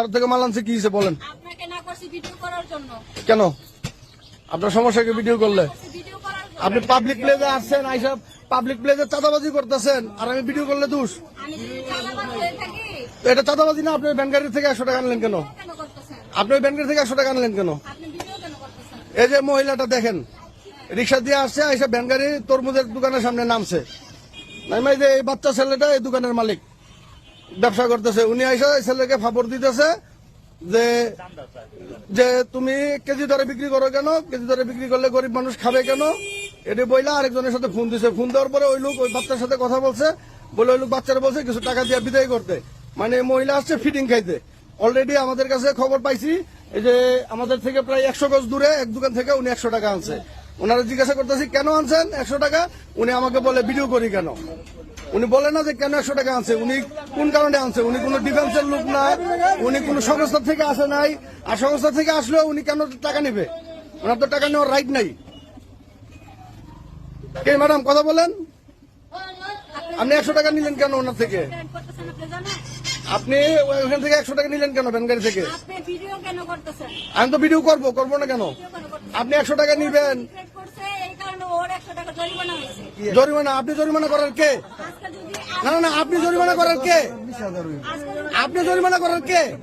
আরও থেকে মাল আনছে কি হয়েছে বলেন? আপনাকে না করছি ভিডিও করার জন্য। কেন? আপনার ভিডিও করলে? ভিডিও জন্য। আপনি পাবলিক প্লেসে আসছেন আইসব পাবলিক প্লেসে চাঁদাবাজি করতেছেন আর আমি ভিডিও করলে দোষ? এটা চাঁদাবাজি না আপনি ব্যাংক গাড়ি থেকে একশো টাকা আনলেন কেন? আপনি ব্যাংক গাড়ি থেকে একশো টাকা আনলেন কেন? আপনি ভিডিও কেন করতেছেন? এই যে মহিলাটা দেখেন রিক্সা দিয়ে আসছে এসে ভ্যান গাড়ি তরমুজের দোকানের সামনে নামছে। নামে এই যে এই বাচ্চা ছেলেটা এই দোকানের মালিক। ব্যবসা করতেছে। উনি এই ছেলেকে ফাপড় দিতেছে যে যে তুমি কেজি দরে বিক্রি করো কেন? কেজি দরে বিক্রি করলে গরিব মানুষ খাবে কেন? এটি বইলা আরেকজনের সাথে ফোন দিছে। ফোন দেওয়ার পরে ওই লোক ওই বাচ্চার সাথে কথা বলছে। বলে ওই লোক বাচ্চারা বলছে, কিছু টাকা দিয়ে বিদায় করতে। মানে মহিলা আসছে ফিটিং খাইতে। অলরেডি আমাদের কাছে খবর পাইছি, এই যে আমাদের থেকে প্রায় একশো গজ দূরে এক দোকান থেকে উনি একশো টাকা আনছে। ওনারা জিজ্ঞাসা করতেছি, কেন আনছেন একশো টাকা? উনি আমাকে বলে, ভিডিও করি কেন? উনি বলে না যে কেন একশো টাকা আনছে উনি কোন কারণে আনছে? উনি কোনো ডিফেন্সের লোক না উনি কোনো সংস্থা থেকে আসে নাই আর সংস্থা থেকে আসলেও উনি কেন টাকা নেবে? ওনার তো টাকা নেওয়ার রাইট নাই। কে ম্যাডাম কথা বলেন? আপনি একশো টাকা নিলেন কেন ওনার থেকে? আপনি ওখান থেকে একশো টাকা নিলেন কেন ব্যানগাড়ি থেকে? আমি তো ভিডিও করব করব না কেন? আপনি একশো টাকা নিবেন। জরিমানা আপনি জরিমানা করার কে? না না আপনি জরিমানা করার কে? আপনি জরিমানা করার কে?